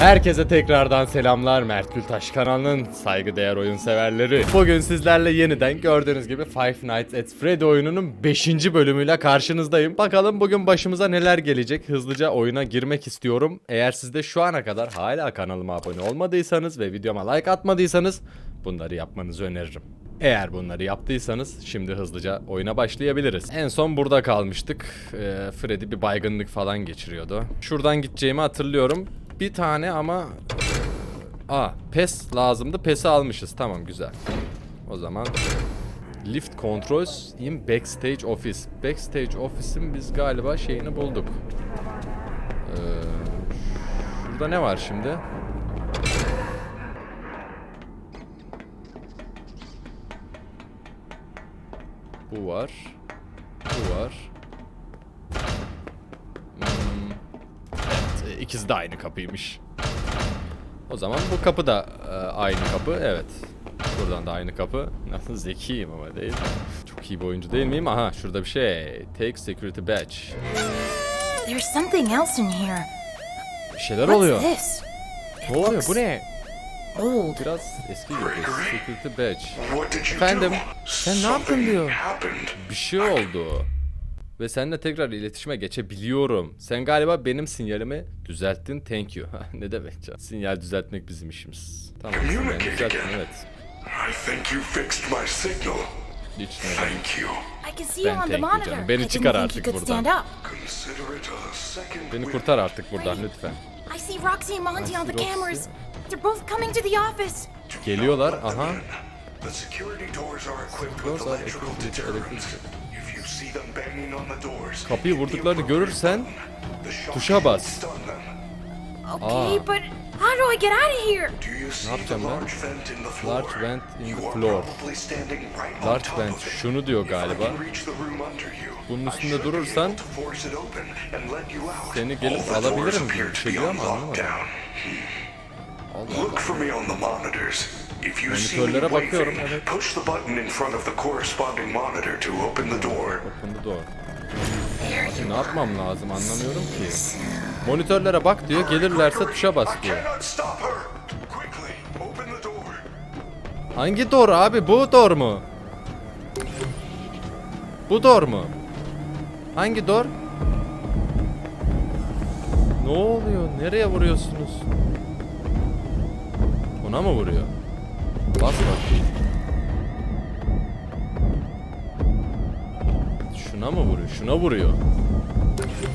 Herkese tekrardan selamlar Mert Gültaş kanalının saygıdeğer oyun severleri. Bugün sizlerle yeniden gördüğünüz gibi Five Nights at Freddy oyununun 5. bölümüyle karşınızdayım. Bakalım bugün başımıza neler gelecek. Hızlıca oyuna girmek istiyorum. Eğer siz de şu ana kadar hala kanalıma abone olmadıysanız ve videoma like atmadıysanız bunları yapmanızı öneririm. Eğer bunları yaptıysanız şimdi hızlıca oyuna başlayabiliriz. En son burada kalmıştık. Ee, Freddy bir baygınlık falan geçiriyordu. Şuradan gideceğimi hatırlıyorum. Bir tane ama... Aa pes lazımdı. Pesi almışız. Tamam güzel. O zaman... Lift controls in backstage office. Backstage office'in biz galiba şeyini bulduk. Ee, şurada ne var şimdi? Bu var. Bu var. 8 de aynı kapıymış. O zaman bu kapı da e, aynı kapı. Evet. Buradan da aynı kapı. Nasıl zekiyim ama değil? Çok iyi bir oyuncu değil miyim? Aha şurada bir şey. Take security badge. There's something else in here. Bir şeyler What's oluyor. This? Ne oluyor? Bu ne? Old. Biraz eski gibi. Security badge. Efendim. Sen ne yaptın diyor. Bir şey oldu. Ve seninle tekrar iletişime geçebiliyorum. Sen galiba benim sinyalimi düzelttin. Thank you. ne demek can? Sinyal düzeltmek bizim işimiz. Tamam Communicate düzelttin again. evet. I think you fixed my signal. Hiç. Thank you. I can see you Ben on the thank you canım. Beni I didn't çıkar think artık you could buradan. stand up. Consider it a second Beni kurtar artık buradan lütfen. I see Roxy and Monty on the cameras. They're both coming to the office. Geliyorlar. Aha. The security doors are equipped with electrical deterrents. Kapıyı vurduklarını görürsen tuşa bas. Okay, but how do I get out of here? Do you see the yapacağım ben? large vent in the floor? Large vent şunu diyor galiba. Bunun üstünde durursan seni gelip alabilirim gibi bir şey diyor ama anlamadım. Allah Allah. If you see me Monitörlere bakıyorum, waving, evet. push the button in front of the corresponding monitor to open the door. Open the door. Abi ne yapmam lazım anlamıyorum ki. Monitörlere bak diyor, gelirlerse tuşa bas diyor. Hangi door abi? Bu door mu? Bu door mu? Hangi door? Ne oluyor? Nereye vuruyorsunuz? Ona mı vuruyor? Bas. Şuna mı vuruyor? Şuna vuruyor.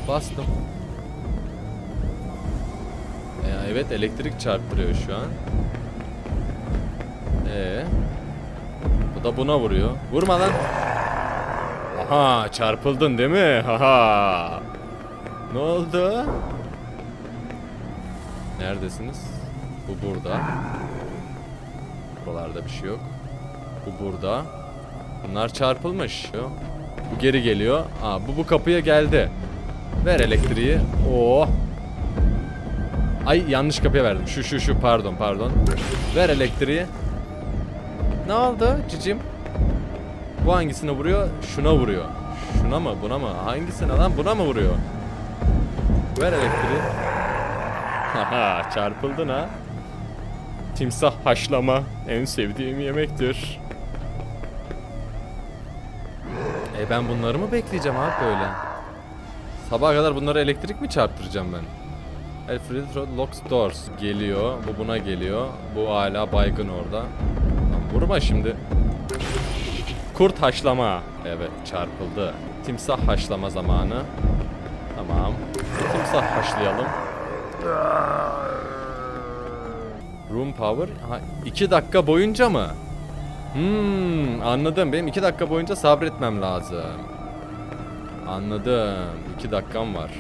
Bastım. Ya evet elektrik çarptırıyor şu an. Ee, bu da buna vuruyor. Vurma lan. Aha çarpıldın değil mi? Haha. Ne oldu? Neredesiniz? Bu burada. Buralarda bir şey yok. Bu burada. Bunlar çarpılmış. Bu geri geliyor. Aa bu bu kapıya geldi. Ver elektriği. Oh. Ay yanlış kapıya verdim. Şu şu şu pardon pardon. Ver elektriği. Ne oldu cicim? Bu hangisine vuruyor? Şuna vuruyor. Şuna mı? Buna mı? Hangisine lan? Buna mı vuruyor? Ver elektriği. Haha çarpıldın ha. Timsah haşlama en sevdiğim yemektir. E ben bunları mı bekleyeceğim abi böyle? Sabaha kadar bunlara elektrik mi çarptıracağım ben? Alfred locks doors geliyor. Bu buna geliyor. Bu hala baygın orada. Lan vurma şimdi. Kurt haşlama. Evet çarpıldı. Timsah haşlama zamanı. Tamam. Timsah haşlayalım. Room power. Ha, iki dakika boyunca mı? Hmm, anladım. Benim iki dakika boyunca sabretmem lazım. Anladım. İki dakikam var.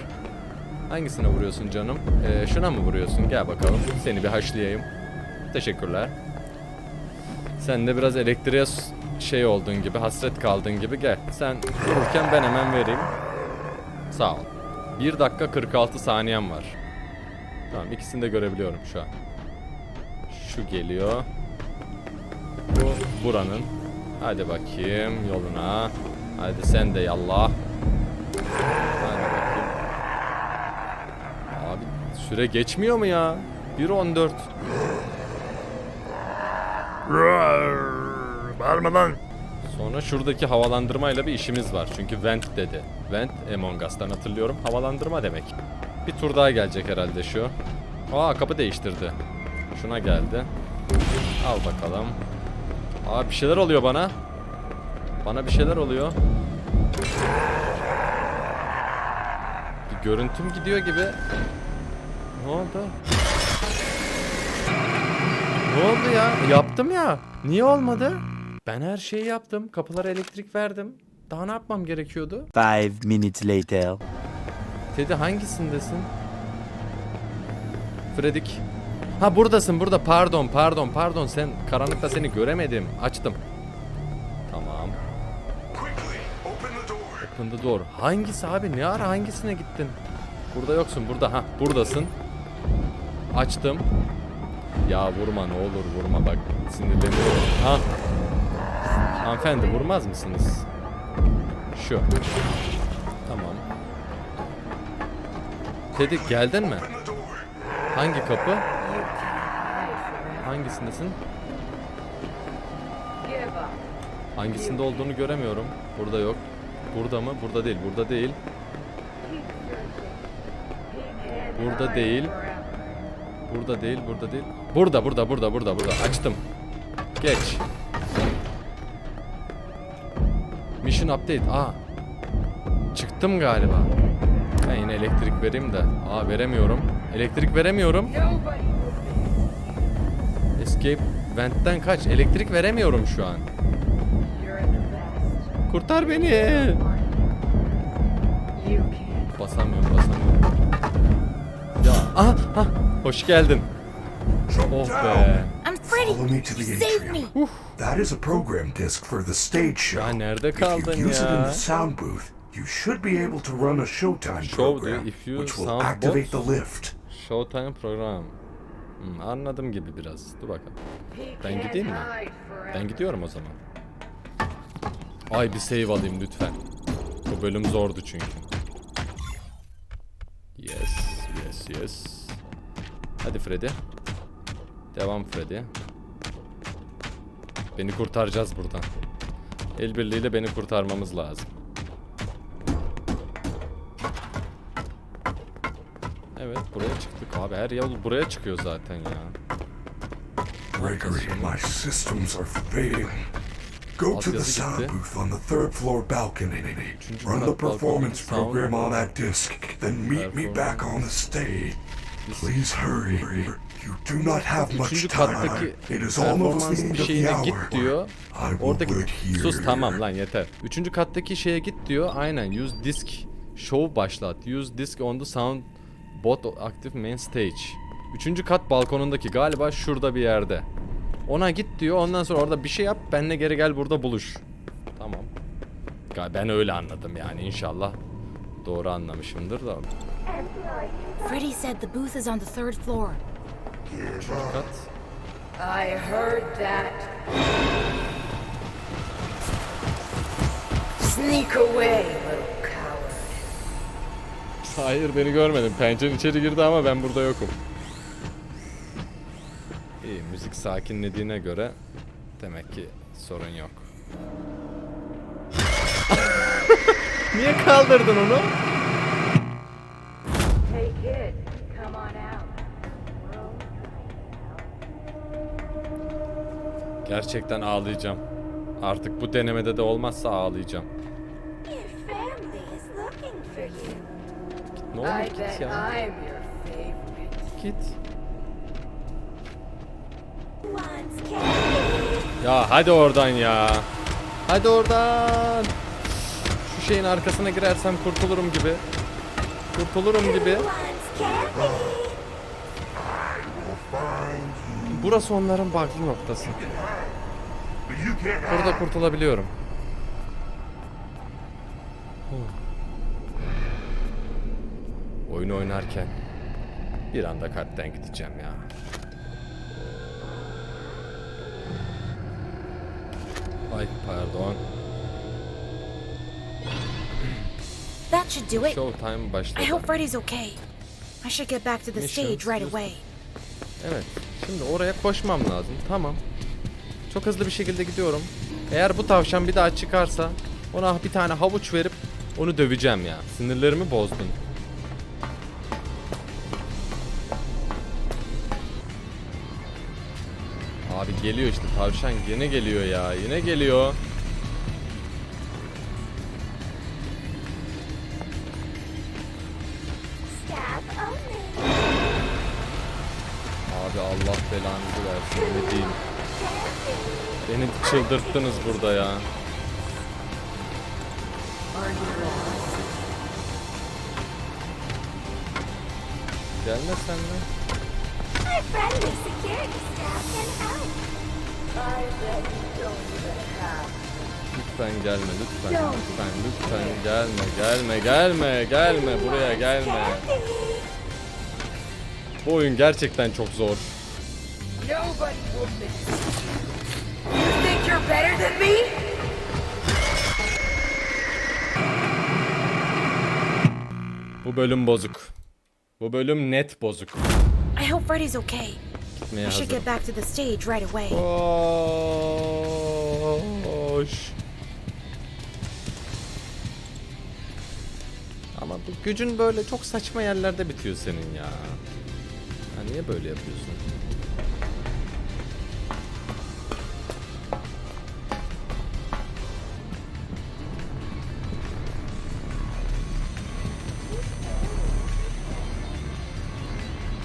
Hangisine vuruyorsun canım? Ee, şuna mı vuruyorsun? Gel bakalım. Seni bir haşlayayım. Teşekkürler. Sen de biraz elektriğe şey olduğun gibi, hasret kaldığın gibi gel. Sen vururken ben hemen vereyim. Sağ ol. 1 dakika 46 saniyem var. Tamam ikisini de görebiliyorum şu an. Şu geliyor. Bu buranın. Hadi bakayım yoluna. Hadi sen de yallah. Hadi bakayım. Abi süre geçmiyor mu ya? 1.14. Bağırma lan. Sonra şuradaki havalandırmayla bir işimiz var. Çünkü vent dedi. Vent Among Us'tan hatırlıyorum. Havalandırma demek. Bir tur daha gelecek herhalde şu. Aa kapı değiştirdi. Şuna geldi. Al bakalım. Aa bir şeyler oluyor bana. Bana bir şeyler oluyor. Bir görüntüm gidiyor gibi. Ne oldu? Ne oldu ya? Yaptım ya. Niye olmadı? Ben her şeyi yaptım. Kapılara elektrik verdim. Daha ne yapmam gerekiyordu? Five minutes later. Teddy hangisindesin? Fredik. Ha buradasın burada. Pardon pardon pardon. Sen karanlıkta seni göremedim. Açtım. Tamam. Open the door. Hangisi abi? Ne ara hangisine gittin? Burada yoksun. Burada. Ha buradasın. Açtım. Ya vurma ne olur vurma bak. Sinirleniyorum. Ha. Hanımefendi vurmaz mısınız? Şu. Tamam. Teddy geldin mi? Hangi kapı? Hangisindesin? Hangisinde olduğunu göremiyorum. Burada yok. Burada mı? Burada değil. Burada değil. Burada değil. Burada değil. Burada değil. Burada, burada, burada, burada, burada. Açtım. Geç. Mission update. Aa. Çıktım galiba. Ben yine elektrik vereyim de. Aa veremiyorum. Elektrik veremiyorum. Escape vent'ten kaç. Elektrik veremiyorum şu an. Kurtar beni. Basamıyorum, basamıyorum. Ya, aha, ah, hoş geldin. Oh be. I'm Freddy. Follow me to the atrium. That is a program disc for the stage show. Ya nerede If you kaldın use it in ya? the sound booth, you should be able to run a Showtime Show program, diyor, if you which will activate box. the lift. Showtime program. Hmm, anladım gibi biraz. Dur bakalım. Ben gideyim mi? Ben gidiyorum o zaman. Ay bir save alayım lütfen. Bu bölüm zordu çünkü. Yes, yes, yes. Hadi Freddy. Devam Freddy. Beni kurtaracağız buradan. El birliğiyle beni kurtarmamız lazım. Evet buraya çıktık abi. Her yol buraya çıkıyor zaten ya. Gregory, my systems are fading. Go to the sound booth on the third floor balcony. Run the performance program on that disc, then meet me back on the stage. Please hurry. You do not have much time. It is almost the end of the hour. diyor. Oradaki sus tamam lan yeter. Üçüncü kattaki şeye git diyor. Aynen use disk show başlat. Use disk on the sound bot active main stage. Üçüncü kat balkonundaki galiba şurada bir yerde. Ona git diyor. Ondan sonra orada bir şey yap. Benle geri gel burada buluş. Tamam. Ben öyle anladım yani inşallah. Doğru anlamışımdır da. Freddy said the booth is on the third floor. Üçüncü kat. I heard that. Sneak away. Hayır beni görmedim. Pencere içeri girdi ama ben burada yokum. İyi müzik sakinlediğine göre demek ki sorun yok. Niye kaldırdın onu? Hey kid, come on out. Gerçekten ağlayacağım. Artık bu denemede de olmazsa ağlayacağım. Ne olur I git bet ya. I'm your favorite. Git. Ya hadi oradan ya. Hadi oradan. Şu şeyin arkasına girersem kurtulurum gibi. Kurtulurum gibi. Burası onların baklı noktası. Burada kurtulabiliyorum. Oynarken bir anda kalpten gideceğim ya. Ay pardon. That should do it. Showtime I başladı. hope Freddy's okay. I should get back to the stage right away. Evet. Şimdi oraya koşmam lazım. Tamam. Çok hızlı bir şekilde gidiyorum. Eğer bu tavşan bir daha çıkarsa ona bir tane havuç verip onu döveceğim ya. Sinirlerimi bozdun. Geliyor işte tavşan yine geliyor ya. Yine geliyor. Abi Allah belanızı versin ne diyeyim. Beni çıldırttınız burada ya. Gelme sen de. Lütfen gelme lütfen lütfen lütfen gelme gelme gelme gelme buraya gelme. Bu oyun gerçekten çok zor. Nobody will miss. You think you're better than me? Bu bölüm bozuk. Bu bölüm net bozuk. I hope Freddy's okay. Gitmeye We should hazırım. get back to the stage right away. Koş. Ama bu gücün böyle çok saçma yerlerde bitiyor senin ya. Ya niye böyle yapıyorsun?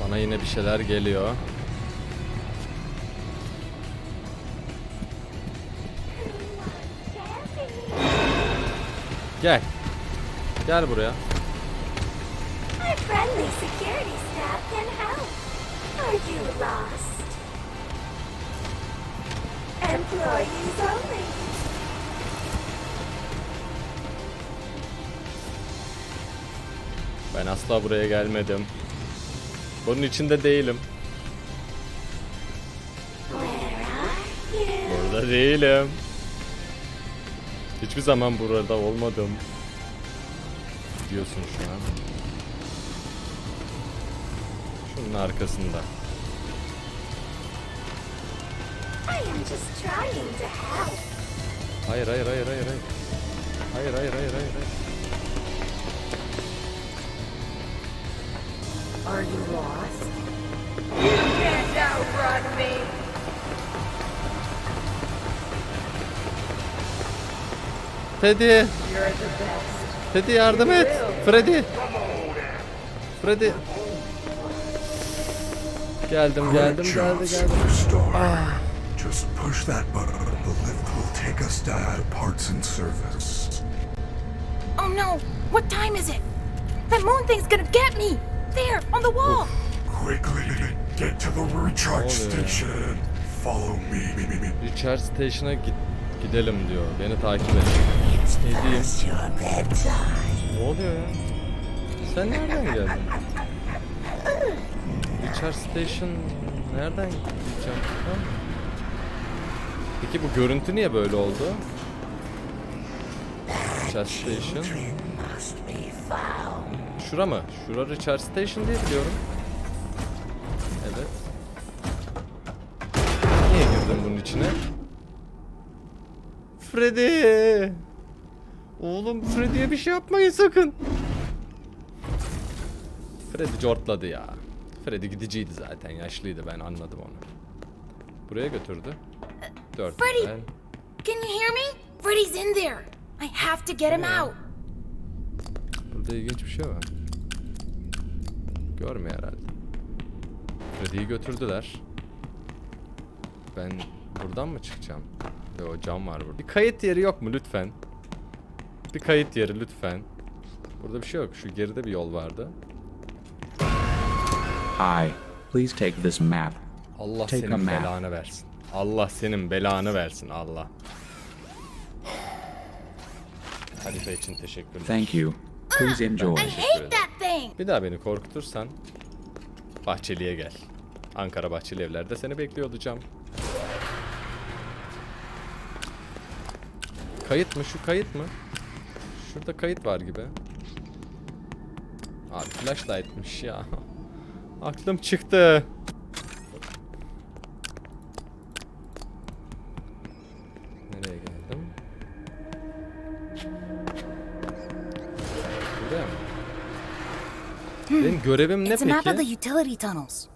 Bana yine bir şeyler geliyor. Gel. Gel buraya. My friendly security staff can help. Are you lost? Employees only. Ben asla buraya gelmedim. Bunun içinde değilim. Burada değilim. Hiçbir zaman burada olmadım. Diyorsun şu an. Şunun arkasında. I am just trying to help. Hayır hayır hayır hayır hayır. Hayır hayır hayır hayır hayır. Are you lost? You can't outrun me. Teddy! Teddy yardım et! Freddy! Freddy! Geldim geldim geldi geldi. superstar. Just push that button. The lift will take us down to parts and service. Oh no! What time is it? That moon thing's gonna get me! There, on the wall! Quickly, get to the recharge station. Follow me. Recharge Station'a git gidelim diyor. Beni takip et. Ne diyeyim? Ne oluyor ya? Sen nereden geldin? Recharge Station nereden gideceğim? Ha? Peki bu görüntü niye böyle oldu? Recharge Station. Şura mı? Şura Recharge Station diye biliyorum. Evet. Niye girdin bunun içine? Freddy! Oğlum Freddy'ye bir şey yapmayın sakın. Freddy cortladı ya. Freddy gidiciydi zaten. Yaşlıydı ben anladım onu. Buraya götürdü. Dört. Freddy! Ben- Can you hear me? Freddy's in there! I have to get him out! Burada ilginç bir şey var. Görmüyor herhalde. Freddy'yi götürdüler. Ben buradan mı çıkacağım? Yo cam var burada. Bir kayıt yeri yok mu lütfen? Bir kayıt yeri lütfen. Burada bir şey yok. Şu geride bir yol vardı. Hi, please take this map. Allah Take senin map. belanı versin. Allah senin belanı versin Allah. Halife için teşekkürler. Thank you. Please enjoy. I hate that thing! Bir daha beni korkutursan Bahçeli'ye gel. Ankara Bahçeli Evler'de seni bekliyor olacağım. Kayıt mı? Şu kayıt mı? Şurada kayıt var gibi. Abi flashlight'mış ya. Aklım çıktı. Nereye geldim? Buraya mı? Hmm. Benim görevim ne It's a map of the peki? utility tunnels.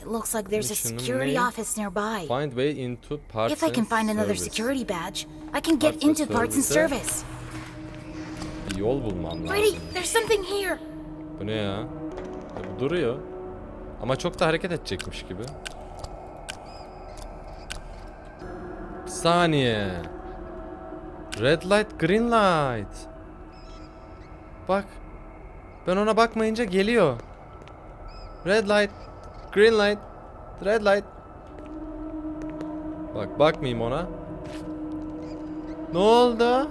It looks like there's a security office nearby. Find way into parts If I can find another security badge, I can get into parts and service. service. Bir yol bulmam lazım. There's something here. Bu ne ya? Ya bu duruyor. Ama çok da hareket edecekmiş gibi. Bir saniye. Red light, green light. Bak. Ben ona bakmayınca geliyor. Red light, green light, red light. Bak bakmayayım ona. Ne oldu?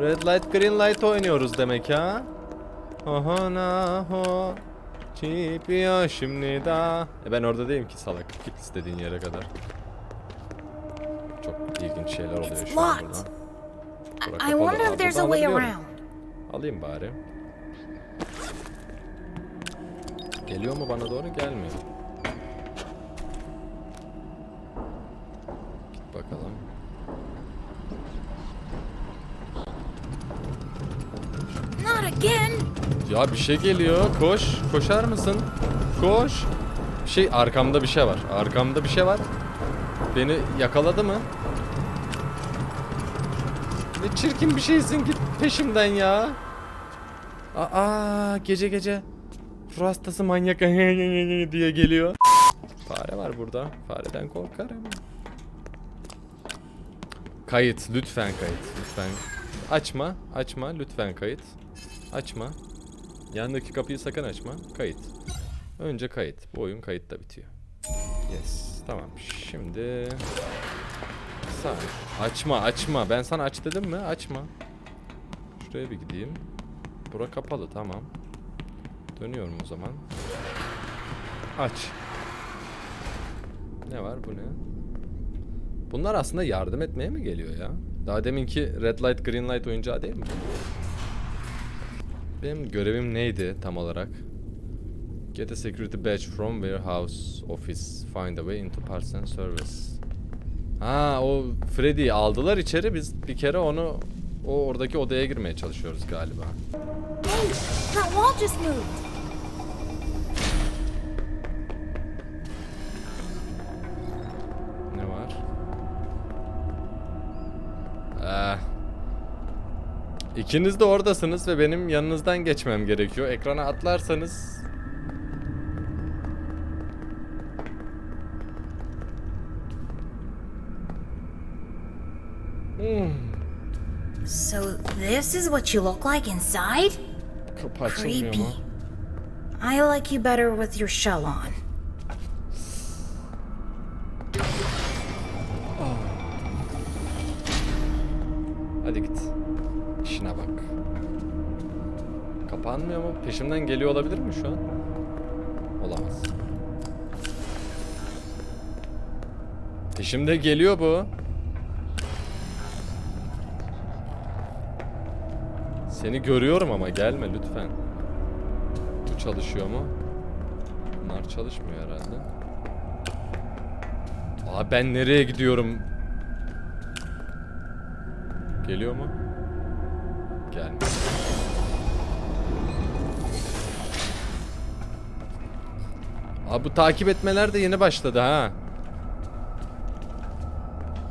Red light, green light oynuyoruz demek ha? Oho na ho. Çipiyor şimdi da. E ben orada değilim ki salak. Git istediğin yere kadar. Çok ilginç şeyler oluyor şu an burada. Bura I wonder if there's a way around. Alayım bari. Geliyor mu bana doğru? Gelmiyor Git bakalım Not again. Ya bir şey geliyor. Koş. Koşar mısın? Koş. Bir şey arkamda bir şey var. Arkamda bir şey var. Beni yakaladı mı? Ne çirkin bir şeysin git peşimden ya. Aa gece gece. Ruh hastası manyak diye geliyor. Fare var burada. Fareden korkarım. Kayıt lütfen kayıt lütfen. Açma açma lütfen kayıt. Açma. Yandaki kapıyı sakın açma. Kayıt. Önce kayıt. Bu oyun kayıtta bitiyor. Yes. Tamam. Şimdi sağ. Açma, açma. Ben sana aç dedim mi? Açma. Şuraya bir gideyim. Bura kapalı, tamam. Dönüyorum o zaman. Aç. Ne var bu ne? Bunlar aslında yardım etmeye mi geliyor ya? Daha deminki red light green light oyuncağı değil mi? Benim görevim neydi tam olarak? Get a security badge from warehouse office. Find a way into and service. Ha o Freddy'yi aldılar içeri biz bir kere onu o oradaki odaya girmeye çalışıyoruz galiba. Hey, that wall just moved. İkiniz de oradasınız ve benim yanınızdan geçmem gerekiyor. Ekrana atlarsanız So this is what you look like inside? Creepy. I like you better with your shell on. Kapanmıyor mu? Peşimden geliyor olabilir mi şu an? Olamaz. Peşimde geliyor bu. Seni görüyorum ama gelme lütfen. Bu çalışıyor mu? Bunlar çalışmıyor herhalde. Aa ben nereye gidiyorum? Geliyor mu? Gelmiyor. Abi bu takip etmeler de yeni başladı ha.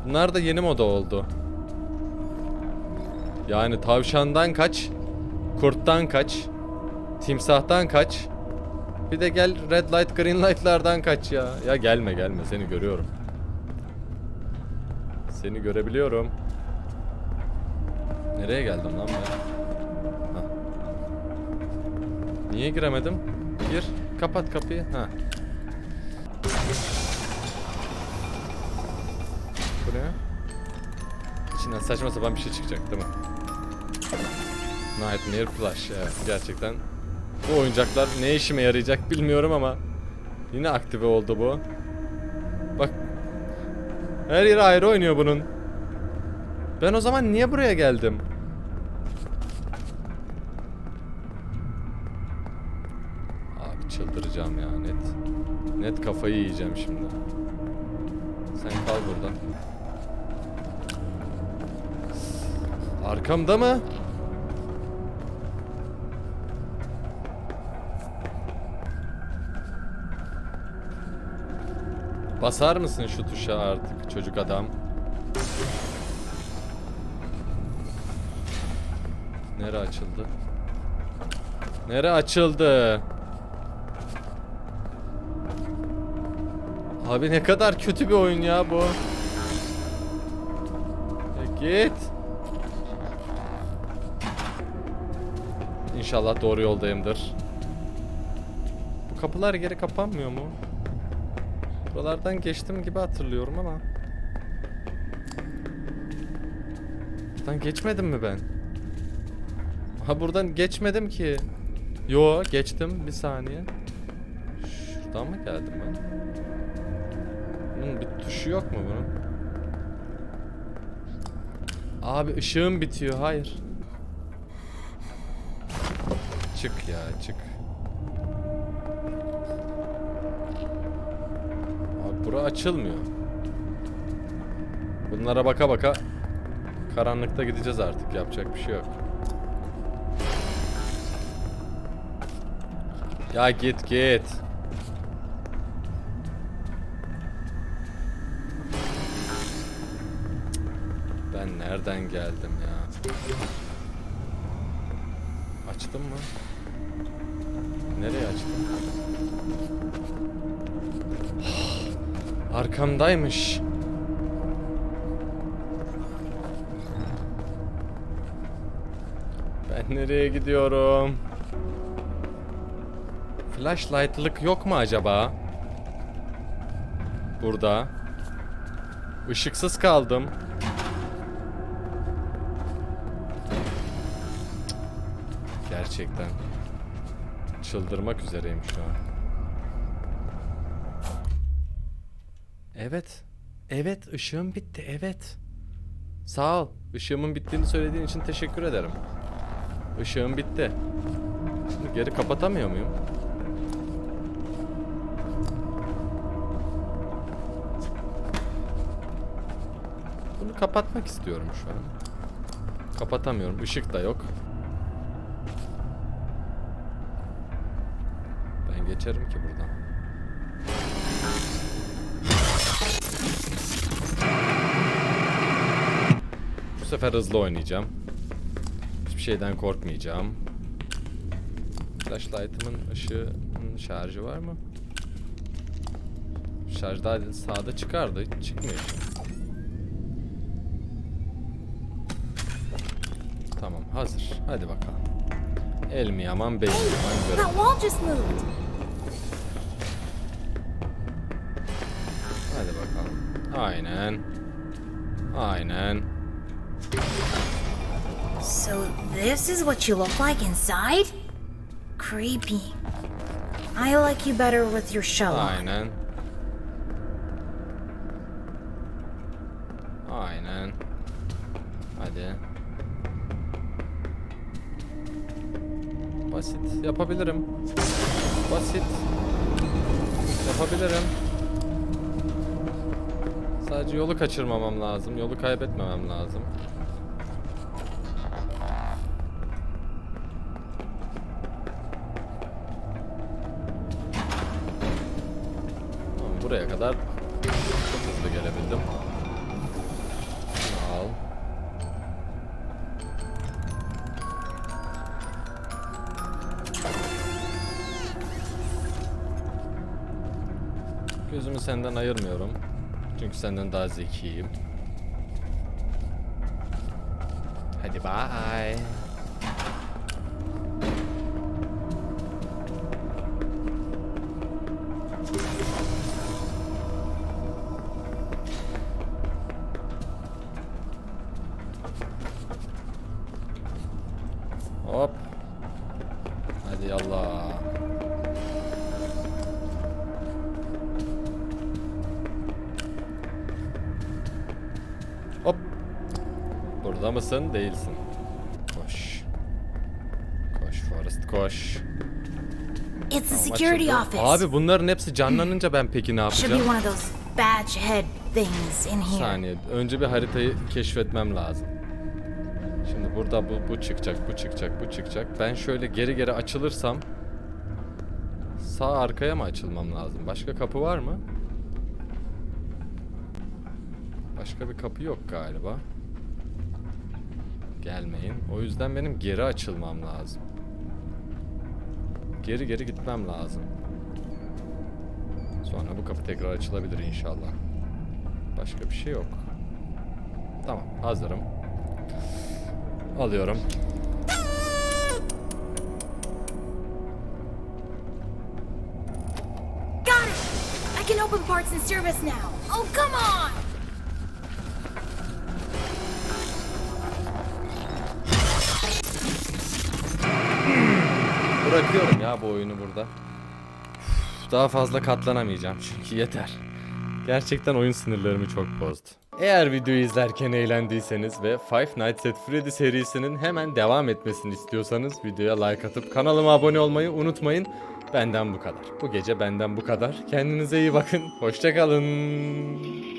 Bunlar da yeni moda oldu. Yani tavşandan kaç, kurttan kaç, timsahtan kaç. Bir de gel red light green light'lardan kaç ya. Ya gelme gelme seni görüyorum. Seni görebiliyorum. Nereye geldim lan ben? Niye giremedim? Gir. Kapat kapıyı. Ha. İçinden saçma sapan bir şey çıkacak değil mi? Nightmare Flash. Evet gerçekten. Bu oyuncaklar ne işime yarayacak bilmiyorum ama yine aktive oldu bu. Bak. Her yeri ayrı oynuyor bunun. Ben o zaman niye buraya geldim? Abi çıldıracağım ya net. Net kafayı yiyeceğim şimdi. Sen kal burada. Arkamda mı? Basar mısın şu tuşa artık çocuk adam? Nere açıldı? Nere açıldı? Abi ne kadar kötü bir oyun ya bu. Git. İnşallah doğru yoldayımdır. Bu kapılar geri kapanmıyor mu? Buralardan geçtim gibi hatırlıyorum ama. Buradan geçmedim mi ben? Ha buradan geçmedim ki. Yo geçtim bir saniye. Şuradan mı geldim ben? Bunun bir tuşu yok mu bunun? Abi ışığım bitiyor. Hayır. Çık ya çık. Abi bura açılmıyor. Bunlara baka baka karanlıkta gideceğiz artık. Yapacak bir şey yok. Ya git git. Ben nereden geldim ya? Açtım mı? Nereye açtım? Arkamdaymış. Ben nereye gidiyorum? Flashlight'lık yok mu acaba? Burada. Işıksız kaldım. Gerçekten. Çıldırmak üzereyim şu an. Evet. Evet, ışığım bitti. Evet. Sağ ol. Işığımın bittiğini söylediğin için teşekkür ederim. Işığım bitti. Şimdi geri kapatamıyor muyum? Bunu kapatmak istiyorum şu an. Kapatamıyorum. Işık da yok. Geçerim ki buradan. Bu sefer hızlı oynayacağım. Hiçbir şeyden korkmayacağım. Flashlight'ımın ışığının şarjı var mı? Şarj daha sağda çıkardı. Çıkmıyor. Tamam hazır. Hadi bakalım. El mi yaman bey yaman görelim. Hadi bakalım. Aynen. Aynen. So this is what you look like inside? Creepy. I like you better with your shell. Aynen. Aynen. Hadi. Basit. Yapabilirim. Basit. Yapabilirim. Sadece yolu kaçırmamam lazım. Yolu kaybetmemem lazım. Buraya kadar çok hızlı gelebildim. Senden ayırmıyorum. Çünkü senden daha zekiyim. Hadi bye. Hop. Hadi yallah. Burada mısın? Değilsin. Koş. Koş Forrest koş. It's the Tamam, security açıldı. office. Abi bunların hepsi canlanınca ben peki ne Should be yapacağım? one of those badge head things in Bir here. saniye. Önce bir haritayı keşfetmem lazım. Şimdi burada bu, bu çıkacak, bu çıkacak, bu çıkacak. Ben şöyle geri geri açılırsam sağ arkaya mı açılmam lazım? Başka kapı var mı? Başka bir kapı yok galiba. Gelmeyin. O yüzden benim geri açılmam lazım. Geri geri gitmem lazım. Sonra bu kapı tekrar açılabilir inşallah. Başka bir şey yok. Tamam, hazırım. Alıyorum. Got it! I can open parts and service now. Oh, come on! Bırakıyorum ya bu oyunu burada. Daha fazla katlanamayacağım çünkü yeter. Gerçekten oyun sınırlarımı çok bozdu. Eğer videoyu izlerken eğlendiyseniz ve Five Nights at Freddy serisinin hemen devam etmesini istiyorsanız videoya like atıp kanalıma abone olmayı unutmayın. Benden bu kadar. Bu gece benden bu kadar. Kendinize iyi bakın. Hoşçakalın.